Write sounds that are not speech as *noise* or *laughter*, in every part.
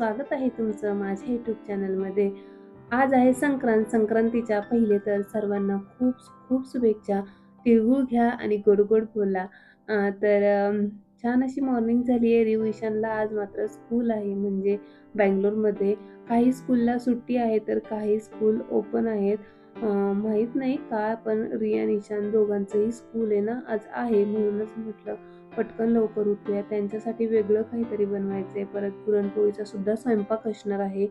स्वागत आहे तुमचं माझ्या यूट्यूब चॅनलमध्ये आज आहे संक्रांत संक्रांतीच्या पहिले तर सर्वांना खूप खूप शुभेच्छा. तिळगुळ घ्या आणि गोडगोड बोला. तर छान अशी मॉर्निंग झाली आहे. रिव्हिशनला आज मात्र स्कूल आहे म्हणजे बँगलोरमध्ये. काही स्कूलला सुट्टी आहे तर काही स्कूल ओपन आहेत. माहीत माहीत नाही का पण रिया निशान ईशान दोघांचंही स्कूल आहे ना आज आहे म्हणूनच म्हटलं. पटकन लवकर उठूया. त्यांच्यासाठी वेगळं काहीतरी बनवायचं आहे परत पुरणपोळीचा सुद्धा स्वयंपाक असणार आहे.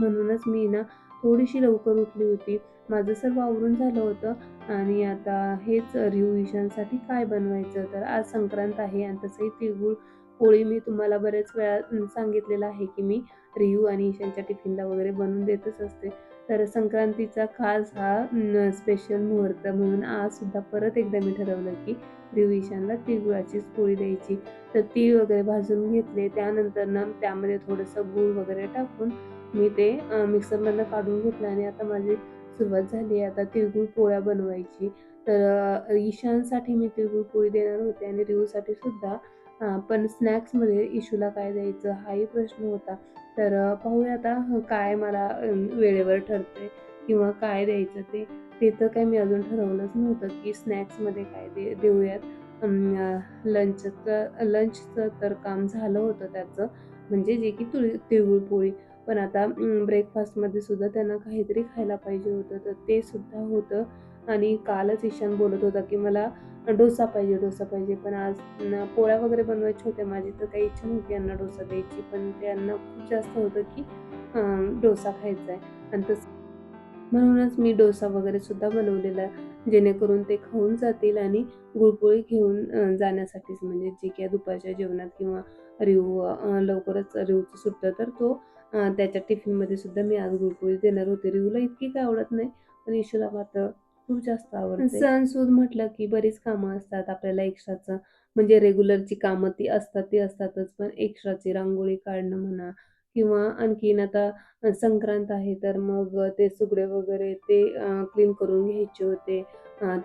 म्हणूनच मी ना थोडीशी लवकर उठली होती. माझं सर्व आवरून झालं होतं. आणि आता हेच रिहू ईशांसाठी काय बनवायचं? तर आज संक्रांत आहे आणि तसंही तिळगुळ पोळी मी तुम्हाला बऱ्याच वेळा सांगितलेलं आहे की मी रिहू आणि ईशांच्या टिफिनला वगैरे बनवून देतच असते. तर संक्रांतीचा खास हा स्पेशल मुहूर्त म्हणून आज सुद्धा परत एकदा मी ठरवलं की रिहू ईशानला तिळगुळाचीच पोळी द्यायची. तर तीळ वगैरे भाजून घेतले त्यानंतर ना त्यामध्ये थोडंसं गूळ वगैरे टाकून मी ते मिक्सरमधनं काढून घेतलं आणि आता माझी सुरुवात झाली आहे. आता तिळगुळ पोळ्या बनवायची. तर ईशांसाठी ईशानसाठी मी तिळगुळ पोळी देणार होते आणि रिहूसाठी सुद्धा पण स्नॅक्समध्ये इशूला काय द्यायचं हाही प्रश्न होता. तर पाहूया आता काय मला वेळेवर ठरते किंवा काय द्यायचं ते. ते तर काय मी अजून ठरवलंच नव्हतं की स्नॅक्समध्ये काय दे देऊयात. लंचचं लंचचं तर काम झालं होतं त्याचं. म्हणजे जे की तुळ तिळगुळ पोळी. पण आता ब्रेकफास्टमध्ये सुद्धा त्यांना काहीतरी खायला पाहिजे होतं. तर ते सुद्धा होतं. आणि कालच ईशान बोलत होता की मला डोसा पाहिजे डोसा पाहिजे. पण आज न- पोळ्या वगैरे बनवायच्या होत्या माझी तर काही इच्छा नव्हती यांना डोसा द्यायची. पण त्यांना खूप जास्त होतं की डोसा खायचा आहे आणि तसं म्हणूनच मी डोसा वगैरे सुद्धा बनवलेला जेणेकरून ते खाऊन जातील आणि गुळपोळी घेऊन जाण्यासाठीच. म्हणजे जे की दुपारच्या जेवणात किंवा रिव लवकरच रिवचं सुटतं तर तो त्याच्या टिफिनमध्ये सुद्धा मी आज गुळपोळी देणार होते. रिवला इतकी काय आवडत नाही. पण इशूला मात्र खूप जास्त आवडते. सणसूद म्हटलं की बरीच कामं असतात. आपल्याला एक्स्ट्राचं म्हणजे रेग्युलरची कामं ती असतात ती असतातच. पण एक्स्ट्राची रांगोळी काढणं म्हणा किंवा आणखीन आता संक्रांत आहे तर मग ते सुगडे वगैरे ते क्लीन करून घ्यायचे होते.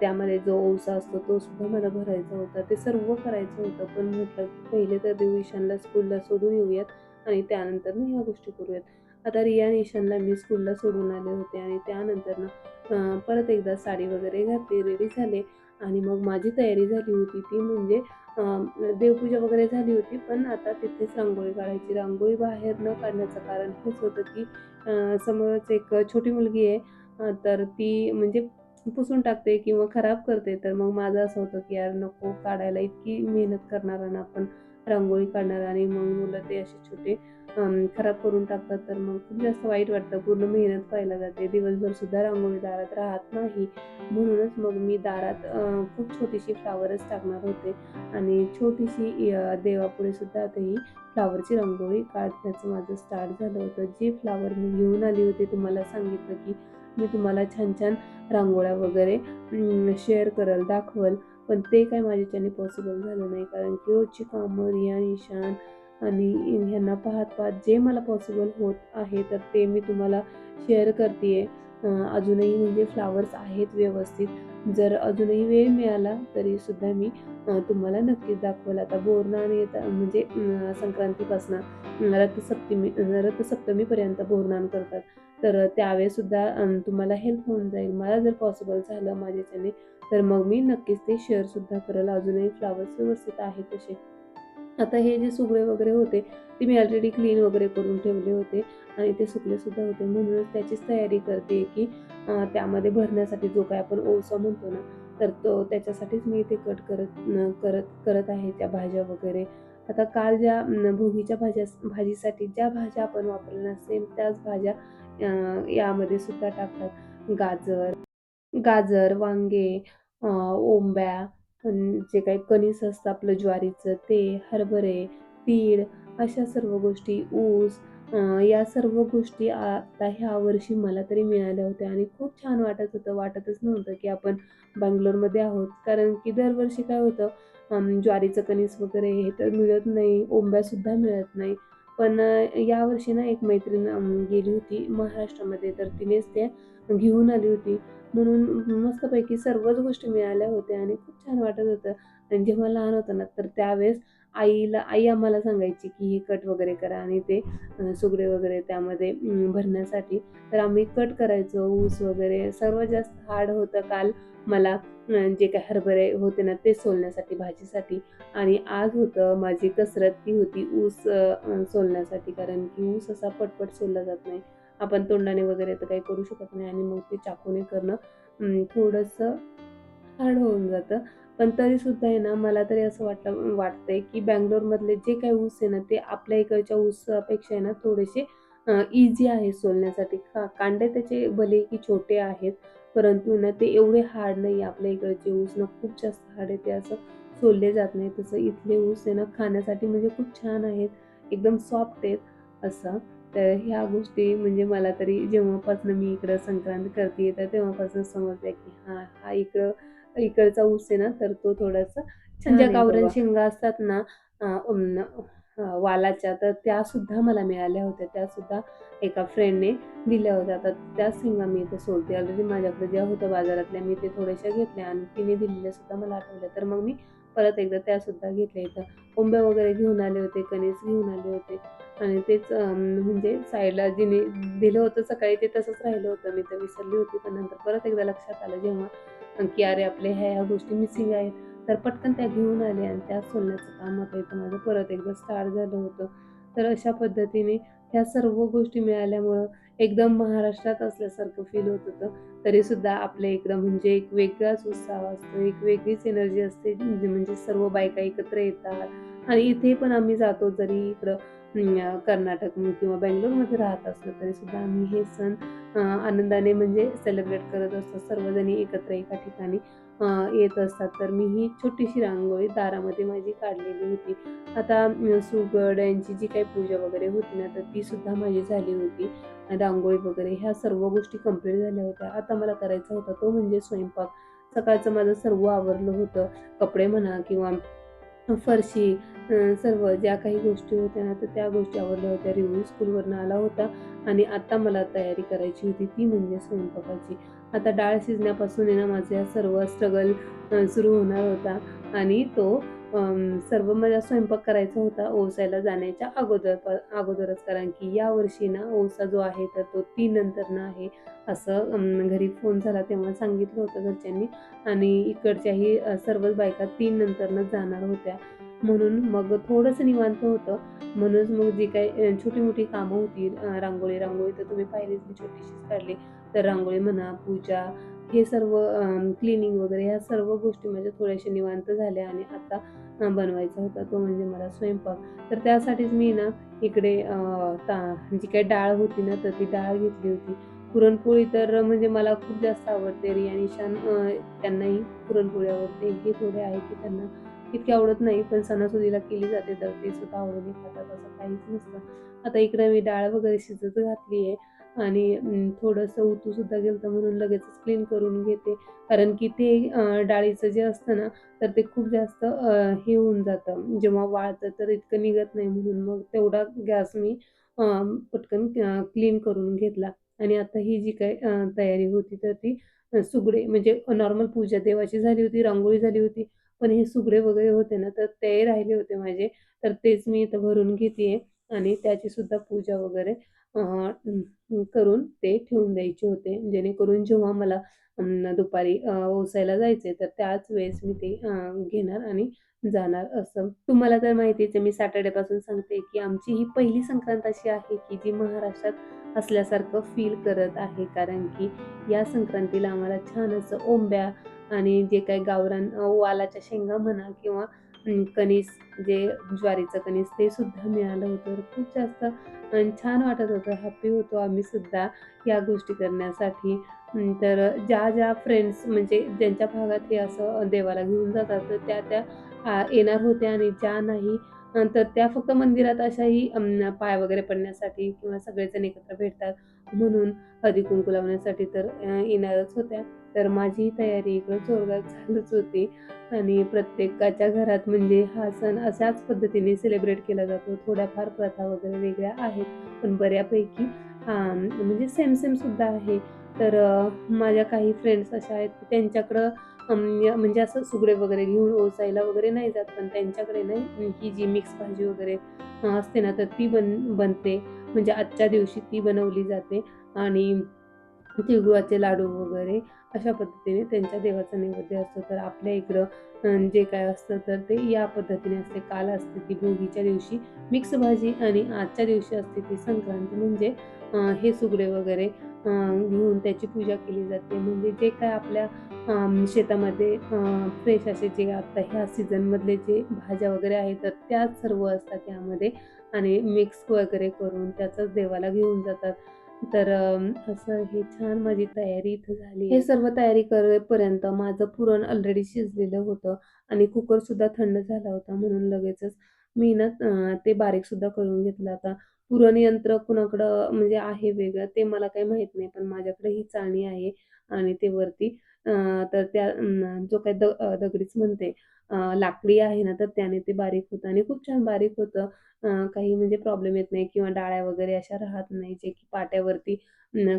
त्यामध्ये जो ओसा असतो तो सुद्धा मला भरायचा होता. ते सर्व करायचं होतं. पण म्हटलं की पहिले तर देऊ ईशानला स्कूलला सोडून येऊयात आणि त्यानंतर ना ह्या गोष्टी करूयात. आता रिया आणि ईशानला मी स्कूलला सोडून आले होते आणि त्यानंतर ना परत एकदा साडी वगैरे घातली रेडी झाले. आणि मग माझी तयारी झाली होती ती म्हणजे देवपूजा वगैरे झाली होती. पण आता तिथेच रांगोळी काढायची. रांगोळी बाहेर न काढण्याचं कारण हेच होतं की समोरच एक छोटी मुलगी आहे. तर ती म्हणजे पुसून टाकते किंवा खराब करते. तर मग माझं असं होतं की यार नको काढायला. इतकी मेहनत करणार ना आपण रांगोळी काढणार. आणि मग मुलं ते असे छोटे खराब करून टाकतात तर मग खूप जास्त वाईट वाटतं. पूर्ण मेहनत पाहायला जाते. दिवसभर सुद्धा रांगोळी दारात राहत नाही. म्हणूनच मग मी दारात खूप छोटीशी फ्लावरच टाकणार होते. आणि छोटीशी देवापुढे सुद्धा आताही फ्लावरची रांगोळी काढण्याचं माझं स्टार्ट झालं होतं. जे फ्लावर मी घेऊन आली होती तुम्हाला सांगितलं की मी तुम्हाला छान छान रांगोळ्या वगैरे शेअर करल दाखवल. पण ते काय माझ्याच्याने पॉसिबल झालं नाही. कारण की रोजची कामं रिया निशान आणि ह्यांना पाहत पाहत जे मला पॉसिबल होत आहे तर ते मी तुम्हाला शेअर करते अजूनही म्हणजे फ्लावर्स आहेत व्यवस्थित. जर अजूनही वेळ मिळाला तरी सुद्धा मी तुम्हाला नक्कीच दाखवलं. आता बोरनान येता म्हणजे संक्रांतीपासून रथसप्तमी रथसप्तमीपर्यंत बोरनान करतात. तर त्यावेळेस सुद्धा तुम्हाला हेल्प होऊन जाईल. मला जर पॉसिबल झालं माझ्याच्याने तर मग मी नक्कीच ते शेअर सुद्धा करेल. अजूनही फ्लावर्स व्यवस्थित आहेत तसे. आता हे जे सुगळे वगैरे होते ते मी ऑलरेडी क्लीन वगैरे करून ठेवले होते आणि ते सुकलेसुद्धा होते. म्हणूनच त्याचीच तयारी करते की त्यामध्ये भरण्यासाठी जो काय आपण ओसा म्हणतो ना तर तो त्याच्यासाठीच मी ते कट करत करत करत आहे त्या भाज्या वगैरे. आता काल ज्या भोगीच्या भाज्या भाजीसाठी ज्या भाज्या आपण वापरल्या सेम त्याच भाज्या यामध्ये सुद्धा टाकतात. गाजर गाजर वांगे ओंब्या जे काही कणीस असतं आपलं ज्वारीचं ते हरभरे तीळ अशा सर्व गोष्टी ऊस या सर्व गोष्टी आता ह्या वर्षी मला तरी मिळाल्या होत्या आणि खूप छान वाटत होतं. वाटतच नव्हतं की आपण बंगलोरमध्ये आहोत. कारण की दरवर्षी काय होतं ज्वारीचं कणीस वगैरे हे तर मिळत नाही ओंब्यासुद्धा मिळत नाही. पण यावर्षी ना एक मैत्रीण गेली होती महाराष्ट्रामध्ये तर तिनेच ते घेऊन आली होती. म्हणून मस्तपैकी सर्वच गोष्टी मिळाल्या होत्या आणि खूप छान वाटत होतं. आणि जेव्हा लहान होतं ना तर त्यावेळेस आईला आई आम्हाला सांगायची की हे कट वगैरे करा आणि ते सुगडे वगैरे त्यामध्ये भरण्यासाठी. तर आम्ही कट करायचो ऊस वगैरे सर्वात जास्त हार्ड होतं काल मला जे काही हरभरे होते ना ते सोलण्यासाठी भाजीसाठी. आणि आज होतं माझी कसरत ती होती ऊस सोलण्यासाठी. कारण की ऊस असा पटपट सोलला जात नाही. आपण तोंडाने वगैरे तर काही करू शकत नाही आणि मग ते चाकूने करणं थोडंसं हार्ड होऊन जातं. पण तरीसुद्धा आहे ना मला तरी असं वाटलं वाटतंय की बँगलोरमधले जे काही ऊस आहे ना ते आपल्या इकडच्या ऊसापेक्षा आहे ना थोडेसे इझी आहे सोलण्यासाठी. का कांडे त्याचे भले की छोटे आहेत परंतु ना ते एवढे हार्ड नाही आपल्या इकडचे ऊस ना खूप जास्त हार्ड आहे ते असं सोलले जात नाही. तसं इथले ऊस आहे ना खाण्यासाठी म्हणजे खूप छान आहेत एकदम सॉफ्ट आहेत असं. तर ह्या गोष्टी म्हणजे मला तरी जेव्हापासून मी इकडं संक्रांत करते तर तेव्हापासून समजलं की हां हा इकडं इकडचा ऊस आहे ना तर तो थोडासा ज्या गावरान. शेंगा असतात ना वालाच्या तर त्या सुद्धा मला मिळाल्या होत्या. त्या सुद्धा एका फ्रेंडने दिल्या होत्या. तर त्याच शेंगा मी इथे सोलते ऑलरेडी माझ्याकडे ज्या होत्या बाजारातल्या मी ते थोड्याशा घेतल्या आणि तिने दिलेल्या सुद्धा मला आठवल्या. तर मग मी परत एकदा त्या सुद्धा घेतल्या. इथं कोंब्या वगैरे घेऊन आले होते कणीस घेऊन आले होते. आणि तेच म्हणजे साईडला जिने दिलं होतं सकाळी ते तसंच राहिलं होतं. मी तर विसरली होती पण नंतर परत एकदा लक्षात आलं जेव्हा की अरे आपले ह्या ह्या गोष्टी मिसिंग आहेत. तर पटकन त्या घेऊन आले आणि त्या सोडण्याचं काम आता इथं माझं परत एकदा स्टार्ट झालं होतं. तर अशा पद्धतीने ह्या सर्व गोष्टी मिळाल्यामुळं एकदम महाराष्ट्रात असल्यासारखं फील होत होतं. तरीसुद्धा आपल्या इकडं म्हणजे एक वेगळाच उत्साह असतो एक वेगळीच एनर्जी असते. म्हणजे सर्व बायका एकत्र येतात आणि इथे पण आम्ही जातो जरी इकडं कर्नाटक किंवा बेंगलोरमध्ये राहत असलो तरी सुद्धा आम्ही हे सण आनंदाने म्हणजे सेलिब्रेट करत असतो. सर्वजणी एकत्र एका ठिकाणी येत असतात. तर मी ही छोटीशी रांगोळी दारामध्ये माझी काढलेली होती. आता सुगड यांची जी काही पूजा वगैरे होती ना तर ती सुद्धा माझी झाली होती. रांगोळी वगैरे ह्या सर्व गोष्टी कंप्लीट झाल्या होत्या. आता मला करायचा होता तो म्हणजे स्वयंपाक. सकाळचं माझं सर्व आवरलं होतं. कपडे म्हणा किंवा फरशी सर्व ज्या काही गोष्टी होत्या ना तर त्या गोष्टी आवडल्या होत्या. रिव्ह्यू स्कूलवरनं आला होता आणि आता मला तयारी करायची होती ती म्हणजे स्वयंपाकाची. आता डाळ शिजण्यापासून आहे ना माझा सर्व स्ट्रगल सुरू होणार होता आणि तो सर्व मला स्वयंपाक करायचा होता ओसायला जाण्याच्या अगोदर अगोदरच. कारण की या वर्षी ना ओसा जो आहे तर तो तीन नंतरनं आहे. असं घरी फोन झाला तेव्हा सांगितलं होतं घरच्यांनी. आणि इकडच्याही सर्वच बायका तीन नंतरनंच जाणार होत्या. म्हणून मग थोडंसं निवांत होतं. म्हणूनच मग जी काही छोटी-मोठी कामं होती रांगोळी रांगोळी तर तुम्ही पाहिलीच मी छोटीशीच काढली. तर रांगोळी म्हणा, पूजा हे सर्व क्लिनिंग वगैरे ह्या सर्व गोष्टी माझ्या थोड्याशा निवांत झाल्या आणि आता बनवायचा होता तो म्हणजे मला स्वयंपाक. तर त्यासाठीच मी ना इकडे ता जी काही डाळ होती ना तर ती डाळ घेतली होती. पुरणपोळी तर म्हणजे मला खूप जास्त आवडते. रिया, निशान त्यांनाही पुरणपोळी आवडते. हे थोडे आहे की त्यांना इतकी आवडत नाही, पण सणासुदीला केली जाते तर ते सुद्धा आवडीने खातात असं काहीच नसतं. आता इकडे मी डाळ वगैरे शिजत घातली आहे आणि थोडंसं उतूसुद्धा गेलं म्हणून लगेचच क्लीन करून घेते. कारण की ते डाळीचं जे असतं ना, तर ते खूप जास्त हे होऊन जातं. जेव्हा वाळतं तर इतकं निघत नाही म्हणून मग तेवढा गॅस मी पटकन क्लीन करून घेतला आणि आता ही जी काही तयारी होती तर ती सुगडे म्हणजे नॉर्मल पूजा देवाची झाली होती, रांगोळी झाली होती. पण हे सुगडे वगैरे होते ना, तर ते राहिले होते माझे. तर तेच मी इथं भरून घेते आणि त्याची सुद्धा पूजा वगैरे करून ते ठेवून द्यायचे होते. जेणेकरून जेव्हा मला दुपारी ओसायला जायचे तर त्याच वेळेस मी ते घेणार आणि जाणार असं. तुम्हाला तर माहितीच आहे, मी सॅटर्डेपासून सांगते, की आमची ही पहिली संक्रांत अशी आहे, की जी महाराष्ट्रात असल्यासारखं फील करत आहे. कारण की या संक्रांतीला आम्हाला छान असं ओंब्या आणि जे काही गावरान वालाच्या शेंगा म्हणा किंवा कणीस जे ज्वारीचं कणीस ते सुद्धा मिळालं होतं. खूप जास्त आणि छान वाटत होतं, हॅप्पी होतो आम्ही सुद्धा या गोष्टी करण्यासाठी. तर ज्या-ज्या फ्रेंड्स म्हणजे ज्यांच्या भागात हे असं देवाला घेऊन जातात, तर त्या-त्या येणार होत्या आणि ज्या नाही तर त्या फक्त मंदिरात अशाही पाय वगैरे पडण्यासाठी किंवा सगळेजण एकत्र भेटतात म्हणून हळदी-कुंकू लावण्यासाठी तर येणारच होत्या. तर माझी तयारी इकडं जोरदार चालूच होती आणि प्रत्येकाच्या घरात म्हणजे हा सण अशाच पद्धतीने सेलिब्रेट केला जातो. थोड्याफार प्रथा वगैरे वेगळ्या आहेत, पण बऱ्यापैकी म्हणजे सेम सेम सुद्धा आहे. तर माझ्या काही फ्रेंड्स अशा आहेत की त्यांच्याकडं म्हणजे असं सुगडे वगैरे घेऊन ओसायला वगैरे नाही जात पण त्यांच्याकडे नाही ही जी मिक्स भाजी वगैरे असते ना तर ती बन बनते म्हणजे आजच्या दिवशी ती बनवली जाते आणि तिळगुळाचे लाडू वगैरे अशा पद्धतीने त्यांच्या देवाचा नैवेद्य असतो. तर आपल्या इकडं जे काय असतं तर ते या पद्धतीने असते. काल असते ती भोगीच्या दिवशी. मिक्स भाजी आणि आजच्या दिवशी असते ती संक्रांती. म्हणजे हे सुगडे वगैरे घेऊन त्याची पूजा केली जाते. म्हणजे जे काय आपल्या शेतामध्ये फ्रेश असे जे आता ह्या सीझनमधले जे भाज्या वगैरे आहेत तर त्याच सर्व असतात यामध्ये. आणि मिक्स वगैरे करून त्याचाच देवाला घेऊन जातात. तर असं हे छान माझी तयारी इथं झाली हे सर्व तयारी करेपर्यंत माझं पुरण ऑलरेडी शिजलेलं होतं आणि कुकर सुद्धा थंड झाला होता म्हणून लगेचच मी ना ते बारीक सुद्धा करून घेतलं आता. पुरण यंत्र कुणाकडं म्हणजे आहे वेगळं ते मला काही माहीत नाही पण माझ्याकडे ही चाळणी आहे. आणि ते वरती तर त्या जो काही द दगडीच म्हणते लाकडी आहे ना तर त्याने ते बारीक होतं आणि खूप छान बारीक होतं. काही म्हणजे प्रॉब्लेम येत नाही किंवा डाळ्या वगैरे अशा राहत नाही जे की पाट्यावरती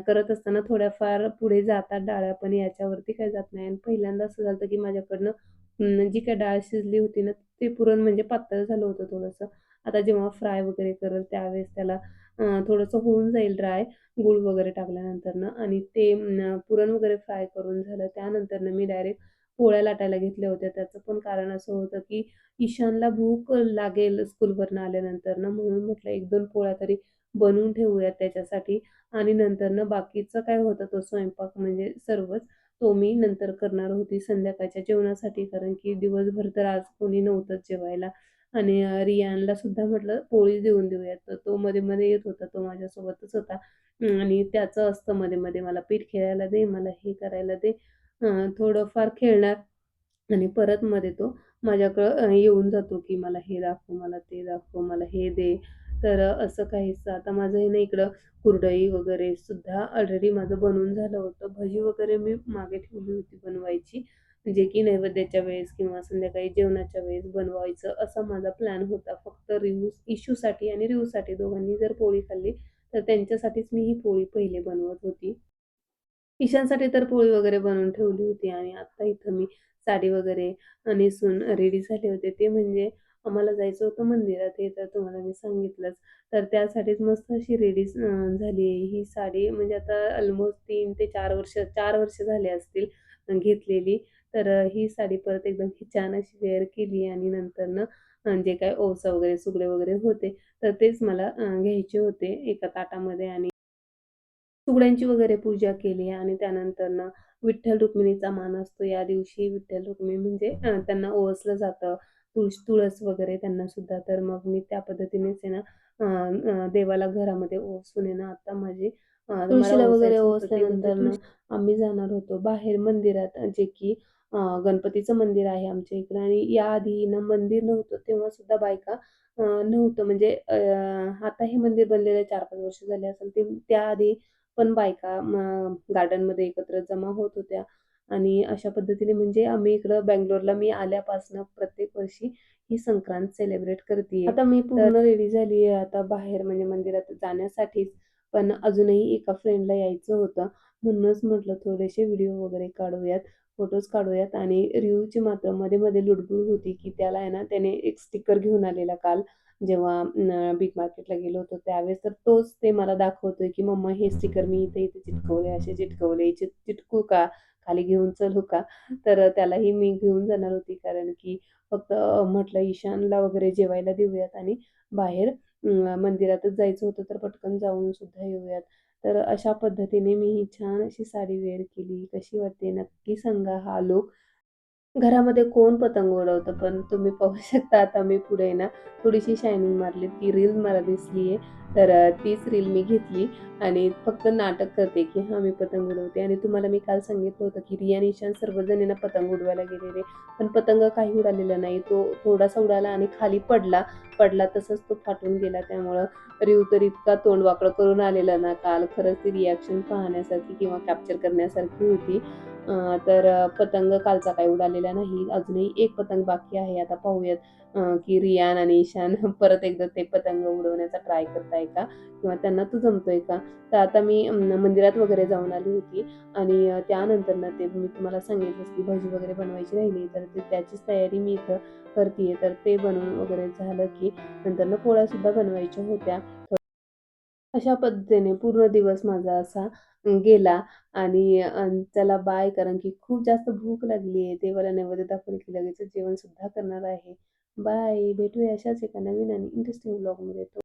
करत असताना थोड्याफार पुढे जातात. डाळ्या पण याच्यावरती काही जात नाही. आणि पहिल्यांदा असं झालं की माझ्याकडनं जी काही डाळ शिजली होती ना ते पुरण म्हणजे पातळ झालं होतं थोडंसं. आता जेव्हा फ्राय वगैरे करेल त्यावेळेस त्याला थोडंसं होऊन जाईल ड्राय गूळ वगैरे टाकल्यानंतरनं आणि ते पुरण वगैरे फ्राय करून झालं. त्यानंतरनं मी डायरेक्ट पोळ्या लाटायला घेतल्या होत्या. त्याचं पण कारण असं होतं की ईशानला भूक लागेल स्कूलवरनं आल्यानंतरनं. म्हणून म्हटलं एक दोन पोळ्या तरी बनवून ठेवूयात त्याच्यासाठी. आणि नंतरनं बाकीचं काय होतं तो स्वयंपाक म्हणजे सर्वच तो मी नंतर करणार होती संध्याकाळच्या जेवणासाठी. कारण की दिवसभर तर आज कोणी नव्हतंच जेवायला. आणि रियानला सुद्धा म्हटलं पोळी देऊन देऊयात तर तो मध्ये मध्ये येत होता तो माझ्यासोबतच होता आणि त्याचं असतं मध्ये मध्ये मला पीठ खेळायला दे मला हे करायला दे थोडंफार खेळणार आणि परत मध्ये तो माझ्याकडं येऊन जातो की मला हे दाखव, मला ते दाखव, मला हे दे. तर असं काहीसं आता माझं हे ना इकडं कुरडई वगैरे सुद्धा ऑलरेडी माझं बनवून झालं होतं. भजी वगैरे मी मागे ठेवली होती बनवायची. जे की नैवेद्याच्या वेळेस किंवा संध्याकाळी जेवणाच्या वेळेस बनवायचं असा माझा प्लॅन होता. फक्त रिहू इशूसाठी आणि रिव्ह्यूसाठी दोघांनी जर पोळी खाल्ली तर त्यांच्यासाठीच मी ही पोळी पहिले बनवत होती. इशांसाठी तर पोळी वगैरे बनवून ठेवली होती आणि आता इथं मी साडी वगैरे नेसून रेडी झाले होते. ते म्हणजे आम्हाला जायचं होतं मंदिरात हे तर तुम्हाला मी सांगितलंच. तर त्यासाठीच मस्त अशी रेडी झाली आहे. ही साडी म्हणजे आता ऑलमोस्ट तीन ते चार वर्ष चार वर्ष झाले असतील घेतलेली. तर ही साडी परत एकदम ही छान अशी वेअर केली आणि नंतरनं अ, जे काही ओवसा वगैरे सुगडे वगैरे होते, तर तेच मला घ्यायचे होते एका ताटामध्ये आणि सुगड्यांची वगैरे पूजा केली आणि त्यानंतरनं विठ्ठल रुक्मिणीचा मान असतो. या दिवशी विठ्ठल रुक्मिणी म्हणजे त्यांना ओवासलं जातं. तुळस तुळस वगैरे त्यांना सुद्धा. तर मग मी त्या पद्धतीनेच आहे ना देवाला घरामध्ये ओवासून आहे ना आता माझी तुळशीला वगैरे ते म्हणजे ना आम्ही जाणार होतो बाहेर मंदिरात जे की गणपतीचं मंदिर आहे आमच्या इकडं आणि याआधी ना मंदिर नव्हतं तेव्हा सुद्धा बायका नव्हतं म्हणजे आता हे मंदिर बनलेलं 4-5 वर्ष झाले असेल. ते त्याआधी पण बायका गार्डनमध्ये एकत्र जमा होत होत्या आणि अशा पद्धतीने म्हणजे आम्ही इकडं बंगलोरला मी आल्यापासनं प्रत्येक वर्षी ही संक्रांत सेलिब्रेट करतीये. आता मी पूर्ण रेडी झाली आहे आता बाहेर म्हणजे मंदिरात जाण्यासाठीच. पण अजूनही एका फ्रेंडला यायचं होतं. म्हणूनच म्हटलं थोडेसे व्हिडिओ वगैरे काढूयात, फोटोज काढूयात आणि रिव्ह्यूची मात्र मध्ये-मध्ये लुडबुड होती, की त्याला आहे ना त्याने एक स्टिकर घेऊन आलेला काल जेव्हा बिग मार्केटला गेलो होतो त्यावेळेस. तर तोच ते मला दाखवतोय, की "मम्मा हे स्टिकर मी इथे-इथे चिटकवले, असे चिटकवले, चिट चिटकू का? खाली घेऊन चलू का?" तर त्यालाही मी घेऊन जाणार होती कारण की फक्त म्हटलं ईशानला वगैरे जेवायला देऊयात आणि बाहेर मंदिरातच जायचं होतं तर पटकन जाऊन सुद्धा येऊयात. तर अशा पद्धतीने मी ही छान अशी साडी वेअर केली. कशी वाटते नक्की सांगा हा लुक घरामध्ये कोण पतंग उडवतं, पण तुम्ही पाहू *laughs* शकता आता मी पुढे ना थोडीशी शायनिंग मारली. ती रील मला दिसली आहे. तर तीच रील मी घेतली आणि फक्त नाटक करते, की हां, मी पतंग उडवते आणि तुम्हाला मी काल सांगितलं होतं, की रिया निशान सर्वजण ना पतंग उडवायला गेलेले. पण पतंग काही उडालेला नाही. तो थोडासा उडाला आणि खाली पडला. पडला तसंच तो फाटून गेला. त्यामुळं रिऊ तर इतका तोंड वाकडं करून आलेला ना काल. खरंच ती रिॲक्शन पाहण्यासारखी किंवा कॅप्चर करण्यासारखी होती. तर पतंग कालचा काही उडालेला नाही. अजूनही एक पतंग बाकी आहे. आता पाहूयात की रियान आणि ईशान *laughs* परत एकदा ते पतंग उडवण्याचा ट्राय करताय का? किंवा त्यांना तू जमतोय का? तर आता मी मंदिरात वगैरे जाऊन आली होती आणि त्यानंतर ना ते मी तुम्हाला सांगितलंच की भजी वगैरे बनवायची राहिली, तर ते त्याचीच तयारी मी इथं करतेय तर ते बनवून वगैरे झालं की नंतर ना पोळ्यासुद्धा बनवायच्या होत्या. अशा पद्धतीने पूर्ण दिवस माझा असा गेला आणि त्याला बाय कारण की खूप जास्त भूक लागली आहे. देवाला नैवेद्य दाखवले की लगेचच जेवणसुद्धा करणार आहे. बाय. भेटूया अशाच एका नवीन आणि इंटरेस्टिंग ब्लॉगमध्ये.